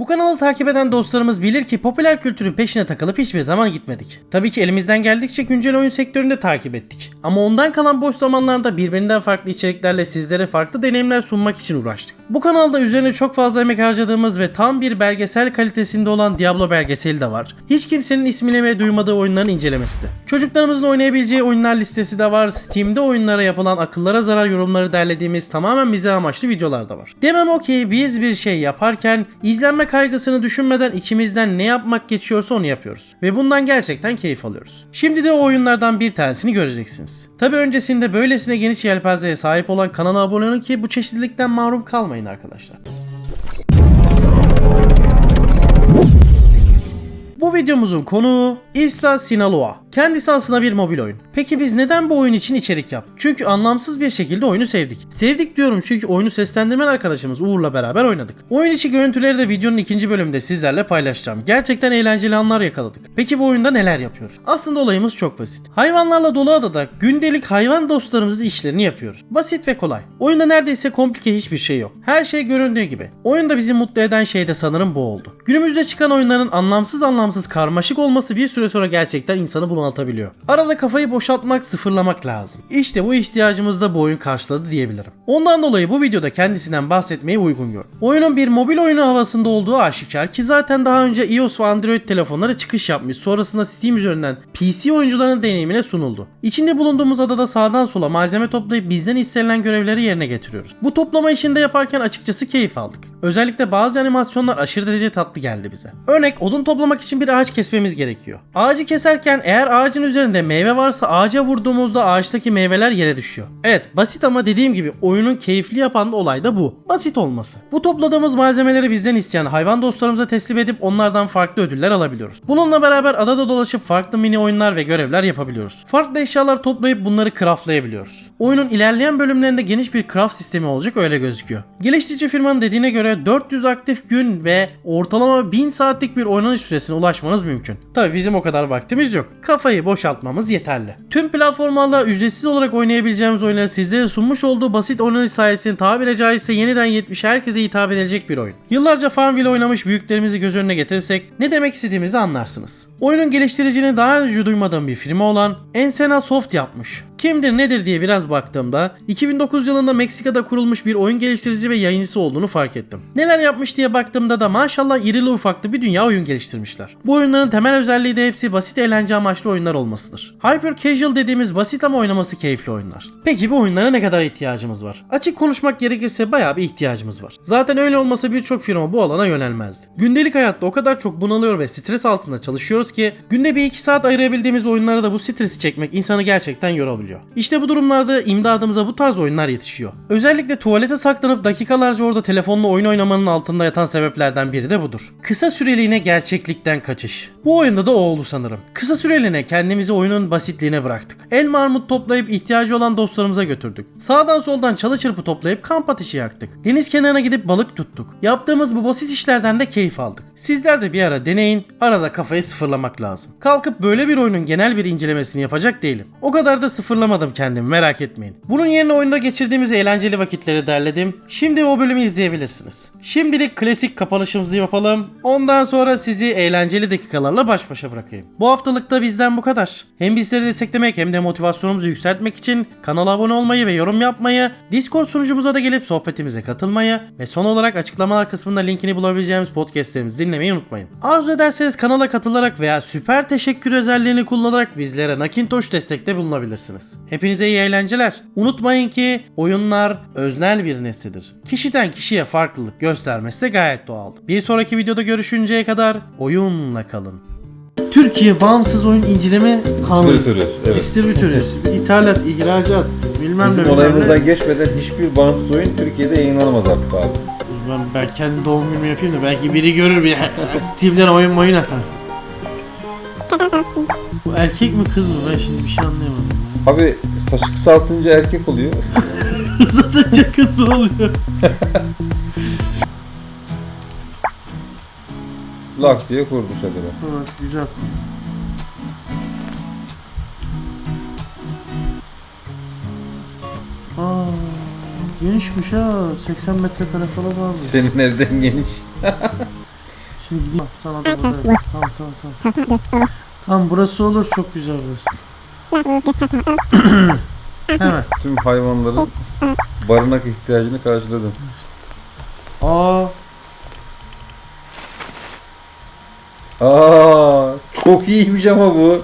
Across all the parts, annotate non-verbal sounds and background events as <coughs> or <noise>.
Bu kanalı takip eden dostlarımız bilir ki popüler kültürün peşine takılıp hiçbir zaman gitmedik. Tabii ki elimizden geldikçe güncel oyun sektöründe takip ettik. Ama ondan kalan boş zamanlarda birbirinden farklı içeriklerle sizlere farklı deneyimler sunmak için uğraştık. Bu kanalda üzerine çok fazla emek harcadığımız ve tam bir belgesel kalitesinde olan Diablo belgeseli de var. Hiç kimsenin ismini bile duymadığı oyunların incelemesi de. Çocuklarımızın oynayabileceği oyunlar listesi de var. Steam'de oyunlara yapılan akıllara zarar yorumları derlediğimiz tamamen bize amaçlı videolar da var. Demem o ki biz bir şey yaparken izlenme kaygısını düşünmeden içimizden ne yapmak geçiyorsa onu yapıyoruz. Ve bundan gerçekten keyif alıyoruz. Şimdi de o oyunlardan bir tanesini göreceksiniz. Tabi öncesinde böylesine geniş yelpazeye sahip olan kanala abone olun ki bu çeşitlilikten mahrum kalmayın arkadaşlar. Bu videomuzun konuğu Isla Sinaloa. Kendisi aslında bir mobil oyun. Peki biz neden bu oyun için içerik yaptık? Çünkü anlamsız bir şekilde oyunu sevdik. Sevdik diyorum çünkü oyunu seslendirmen arkadaşımız Uğur'la beraber oynadık. Oyun içi görüntüleri de videonun ikinci bölümünde sizlerle paylaşacağım. Gerçekten eğlenceli anlar yakaladık. Peki bu oyunda neler yapıyoruz? Aslında olayımız çok basit. Hayvanlarla dolu adada gündelik hayvan dostlarımızın işlerini yapıyoruz. Basit ve kolay. Oyunda neredeyse komplike hiçbir şey yok. Her şey göründüğü gibi. Oyunda bizi mutlu eden şey de sanırım bu oldu. Günümüzde çıkan oyunların anlamsız anlamsız karmaşık olması bir süre sonra gerçekten insanı bunaltabiliyor. Arada kafayı boşaltmak, sıfırlamak lazım. İşte bu ihtiyacımızı da bu oyun karşıladı diyebilirim. Ondan dolayı bu videoda kendisinden bahsetmeyi uygun gördüm. Oyunun bir mobil oyunu havasında olduğu aşikar ki zaten daha önce iOS ve Android telefonlara çıkış yapmış. Sonrasında Steam üzerinden PC oyuncularının deneyimine sunuldu. İçinde bulunduğumuz adada sağdan sola malzeme toplayıp bizden istenilen görevleri yerine getiriyoruz. Bu toplama işinde yaparken açıkçası keyif aldık. Özellikle bazı animasyonlar aşırı derece tatlı geldi bize. Örnek odun toplamak için bir ağaç kesmemiz gerekiyor. Ağacı keserken eğer ağacın üzerinde meyve varsa ağaca vurduğumuzda ağaçtaki meyveler yere düşüyor. Evet basit ama dediğim gibi oyunun keyifli yapan olay da bu. Basit olması. Bu topladığımız malzemeleri bizden isteyen hayvan dostlarımıza teslim edip onlardan farklı ödüller alabiliyoruz. Bununla beraber adada dolaşıp farklı mini oyunlar ve görevler yapabiliyoruz. Farklı eşyalar toplayıp bunları craftlayabiliyoruz. Oyunun ilerleyen bölümlerinde geniş bir craft sistemi olacak öyle gözüküyor. Geliştirici firmanın dediğine göre 400 aktif gün ve ortalama 1000 saatlik bir oynanış süresine ulaşmanız mümkün. Tabi bizim o kadar vaktimiz yok. Kafayı boşaltmamız yeterli. Tüm platformlarla ücretsiz olarak oynayabileceğimiz oyunları sizlere sunmuş olduğu basit oynanış sayesinde tabiri caizse yeniden 70 herkese hitap edilecek bir oyun. Yıllarca Farmville oynamış büyüklerimizi göz önüne getirirsek ne demek istediğimizi anlarsınız. Oyunun geliştiricini daha önce duymadığım bir firma olan Encena Soft yapmış. Kimdir nedir diye biraz baktığımda 2009 yılında Meksika'da kurulmuş bir oyun geliştirici ve yayıncısı olduğunu fark ettim. Neler yapmış diye baktığımda da maşallah irili ufaklı bir dünya oyun geliştirmişler. Bu oyunların temel özelliği de hepsi basit eğlence amaçlı oyunlar olmasıdır. Hyper casual dediğimiz basit ama oynaması keyifli oyunlar. Peki bu oyunlara ne kadar ihtiyacımız var? Açık konuşmak gerekirse bayağı bir ihtiyacımız var. Zaten öyle olmasa birçok firma bu alana yönelmezdi. Gündelik hayatta o kadar çok bunalıyor ve stres altında çalışıyoruz ki günde bir iki saat ayırabildiğimiz oyunlara da bu stresi çekmek insanı gerçekten yorabiliyor. İşte bu durumlarda imdadımıza bu tarz oyunlar yetişiyor. Özellikle tuvalete saklanıp dakikalarca orada telefonla oyun oynamanın altında yatan sebeplerden biri de budur. Kısa süreliğine gerçeklikten kaçış. Bu oyunda da o oldu sanırım. Kısa süreliğine kendimizi oyunun basitliğine bıraktık. El marmut toplayıp ihtiyacı olan dostlarımıza götürdük. Sağdan soldan çalı çırpı toplayıp kamp ateşi yaktık. Deniz kenarına gidip balık tuttuk. Yaptığımız bu basit işlerden de keyif aldık. Sizler de bir ara deneyin, arada kafayı sıfırlamak lazım. Kalkıp böyle bir oyunun genel bir incelemesini yapacak değilim. O kadar da sıfırlamadım kendimi merak etmeyin. Bunun yerine oyunda geçirdiğimiz eğlenceli vakitleri derledim. Şimdi o bölümü izleyebilirsiniz. Şimdilik klasik kapanışımızı yapalım. Ondan sonra sizi eğlenceli dakikalarla baş başa bırakayım. Bu haftalıkta bizden bu kadar. Hem bizleri desteklemek hem de motivasyonumuzu yükseltmek için kanala abone olmayı ve yorum yapmayı, Discord sunucumuza da gelip sohbetimize katılmayı ve son olarak açıklamalar kısmında linkini bulabileceğimiz podcastlerimizi dinlemeyi unutmayın. Arzu ederseniz kanala katılarak veya süper teşekkür özelliğini kullanarak bizlere Nakintosh destekte bulunabilirsiniz. Hepinize iyi eğlenceler. Unutmayın ki oyunlar öznel bir neslidir. Kişiden kişiye farklılık göstermesi de gayet doğaldır. Bir sonraki videoda görüşünceye kadar oyunla kalın. Türkiye bağımsız oyun inceleme kanalı. Distribütörü, evet. Distribütörü. İthalat, ihracat, bilmem Bizim ne. bilmem olayımızdan ne. geçmeden hiçbir bağımsız oyun Türkiye'de yayınlanamaz artık abi. Ben, ben kendi doğum günümü yapayım da belki biri görür bir <laughs> Steam'den oyun oyun atar. Bu erkek mi kız mı ben şimdi bir şey anlayamadım. Abi saç kısaltınca erkek oluyor. <laughs> Uzatınca kız mı oluyor? <laughs> Lak diye kurdu şakalar. Evet güzel. Aa, genişmiş ha. 80 metrekare falan var. Senin evden geniş. <laughs> Şimdi gideyim. Sana da buradayım. Tamam tamam tamam. Tamam burası olur çok güzel burası. <coughs> Hemen. Tüm hayvanların barınak ihtiyacını karşıladım. Aa Aa, çok iyiymiş ama bu.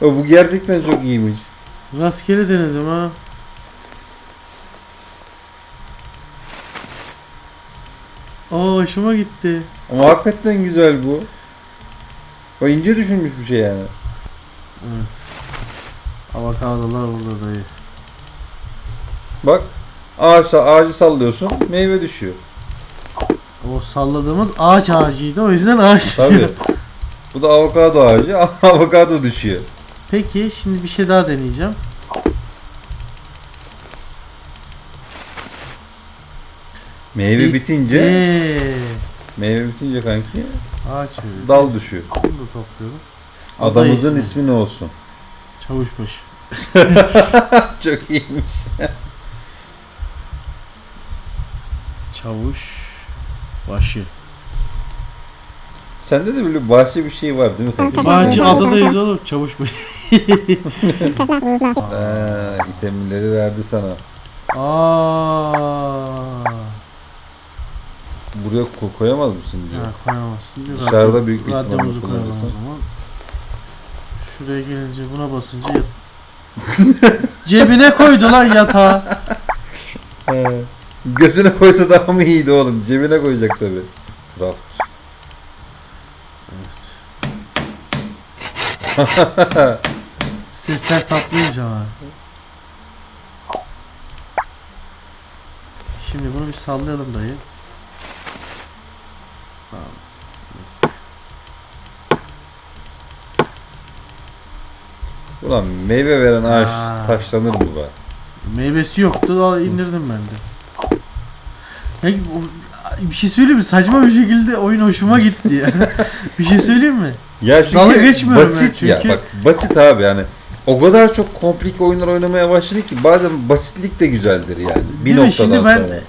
Bu gerçekten çok iyiymiş. rastgele denedim ha. Aa hoşuma gitti. Ama hakikaten güzel bu. O ince düşünmüş bir şey yani. Evet. Avokadolar burada dayı. Bak ağaç, ağacı sallıyorsun meyve düşüyor. O salladığımız ağaç ağacıydı o yüzden ağaç. Tabii. Bu da avokado ağacı. <laughs> avokado düşüyor. Peki şimdi bir şey daha deneyeceğim. Meyve Bitti. bitince meyve bitince kanki ağaç veriyor. dal düşüyor. Bunu da topluyorum. Adamımızın ismi. ismi ne olsun? Çavuşbaşı. <laughs> Çok iyiymiş. Çavuş başı. Sende de böyle bahçe bir şey var değil mi kanka? Bağcı adadayız oğlum. Çavuşbaşı. <laughs> Ha, itemleri verdi sana. Aa. Buraya ko- koyamaz mısın diyor. Ha, koyamazsın. Bir Dışarıda radyo- büyük bir ihtimalle Radyomuzu koyalım o zaman. Şuraya gelince buna basınca yat. <laughs> Cebine koydu lan yatağı. He. Götüne koysa daha mı iyiydi oğlum? Cebine koyacak tabi. Craft. <laughs> Sesler tatlıymış ama. Şimdi bunu bir sallayalım dayı. Ulan meyve veren ağaç Aa. taşlanır mı be? Meyvesi yoktu da indirdim ben de. Ya, bir şey söyleyeyim mi? Saçma bir şekilde oyun hoşuma gitti ya. <laughs> bir şey söyleyeyim mi? Ya çünkü Dalga geçmiyorum basit ben ya çünkü. bak basit abi yani. O kadar çok komplike oyunlar oynamaya başladık ki bazen basitlik de güzeldir yani. Bir Değil mi? noktadan Şimdi ben sonra.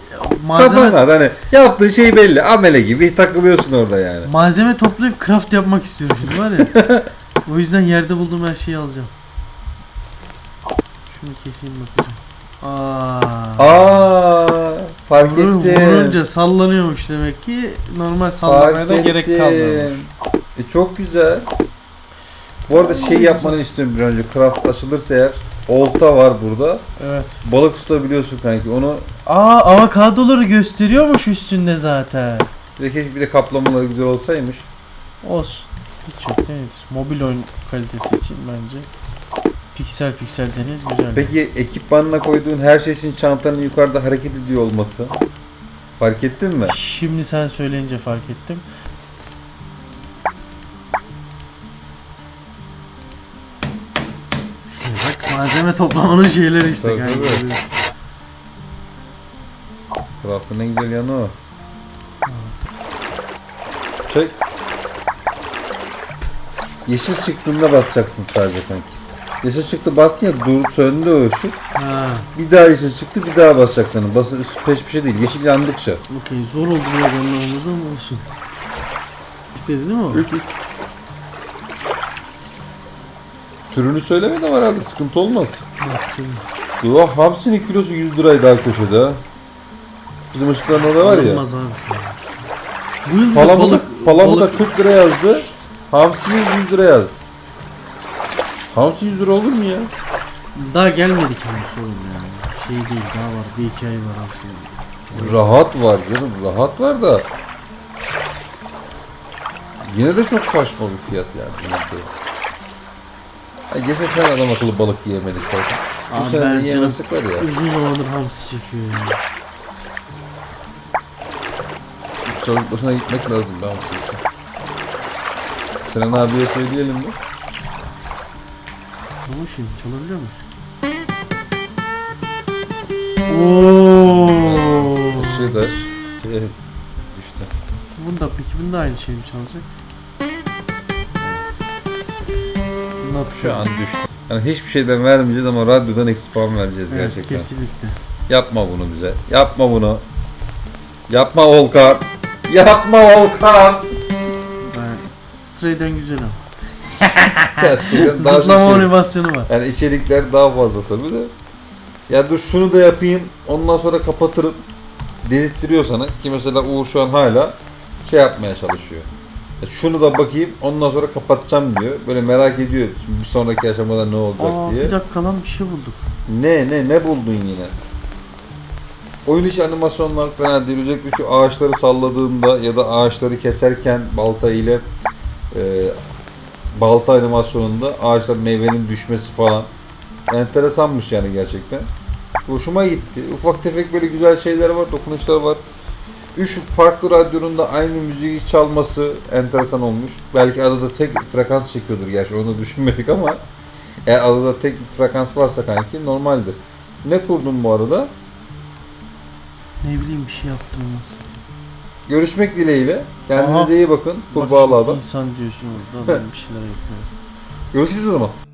malzeme Kafana hani yaptığın şey belli. Amele gibi takılıyorsun orada yani. malzeme toplayıp craft yapmak istiyorum şimdi var ya. <laughs> o yüzden yerde bulduğum her şeyi alacağım. Şunu keseyim bakacağım. Aa. Aa, fark Vurur- ettim. Vurunca sallanıyormuş demek ki normal sallamaya da Fark gerek ettim. kalmıyormuş. E çok güzel. Bu arada şey yapmanı istiyorum bir önce. Craft açılırsa eğer olta var burada. Evet. Balık tutabiliyorsun kanki. Onu Aa avokadoları gösteriyormuş üstünde zaten. bir de keşke bir de kaplamaları güzel olsaymış. Olsun. Hiç yok nedir? Mobil oyun kalitesi için bence piksel piksel deniz güzel. Peki ekipmanına koyduğun her şey için çantanın yukarıda hareket ediyor olması. Fark ettin mi? Şimdi sen söyleyince fark ettim. Bak malzeme toplamanın şeyleri işte Tabii, kanka. tabii. Craft'ın en güzel yanı o. Çek. Yeşil çıktığında basacaksın sadece kanki. Yeşil çıktı bastın ya dur söndü o ışık. Ha, Bir daha yeşil çıktı bir daha basacaksın. Bas peş peşe değil. Yeşil yandıkça. okey. Zor oldu biraz anlamamız ama olsun. İstedi değil mi o? Türünü söylemedi ama herhalde sıkıntı olmaz. Yaptım. Yo hamsinin kilosu 100 liraydı daha köşede. ha. Bizim ışıkların orada var ya. Olmaz abi şu an. Bu yıl Palamuta, balık, balık 40 lira yazdı. Hamsiye 100 lira yazdı. Hamsi 100 lira olur mu ya? daha gelmedik ama sorun yani. Şey değil daha var. Bir iki ay var aslında. Rahat var canım rahat var da. Yine de çok saçma bir fiyat yani. Ha, geçen sene adam akıllı balık yiyemedik zaten. Bu Abi sene ben canım yiyemezsek var ya. uzun zamandır hamsi çekiyor ya. Çocuk başına gitmek lazım ben hamsi için. Sinan abiye söyleyelim mi? Ama şey çalabiliyor musun? Oo. Şey de şey, işte. Bunda peki bunda aynı şey mi çalacak? Not Şu an düştü. Yani hiçbir şeyden vermeyeceğiz ama radyodan eksi puan vereceğiz evet, gerçekten. kesinlikle. Yapma bunu bize. Yapma bunu. Yapma Volkan. Yapma Volkan. Yani, Stray'den güzel ama. <laughs> Ya, daha Zıplama çok- animasyonu var. Yani içerikler daha fazla tabii de. Ya dur şunu da yapayım ondan sonra kapatırım. Dedirttiriyor sana ki mesela Uğur şu an hala şey yapmaya çalışıyor. Ya şunu da bakayım ondan sonra kapatacağım diyor. Böyle merak ediyor şimdi bir sonraki aşamada ne olacak Aa diye. bir dakika lan bir şey bulduk. Ne ne ne buldun yine? Oyun içi animasyonlar fena değil. Özellikle şu ağaçları salladığında ya da ağaçları keserken balta ile e, balta animasyonunda ağaçlar meyvenin düşmesi falan. Enteresanmış yani gerçekten. Hoşuma gitti. Ufak tefek böyle güzel şeyler var, dokunuşlar var. Üç farklı radyonun da aynı müziği çalması enteresan olmuş. Belki adada tek frekans çekiyordur gerçi onu düşünmedik ama eğer adada tek frekans varsa kanki normaldir. Ne kurdun bu arada? Ne bileyim bir şey yaptım nasıl. Görüşmek dileğiyle. Kendinize Aha. iyi bakın. Kurbağalı adam. İnsan diyorsun orada adam bir şeyler yapıyor. <laughs> Görüşürüz o zaman.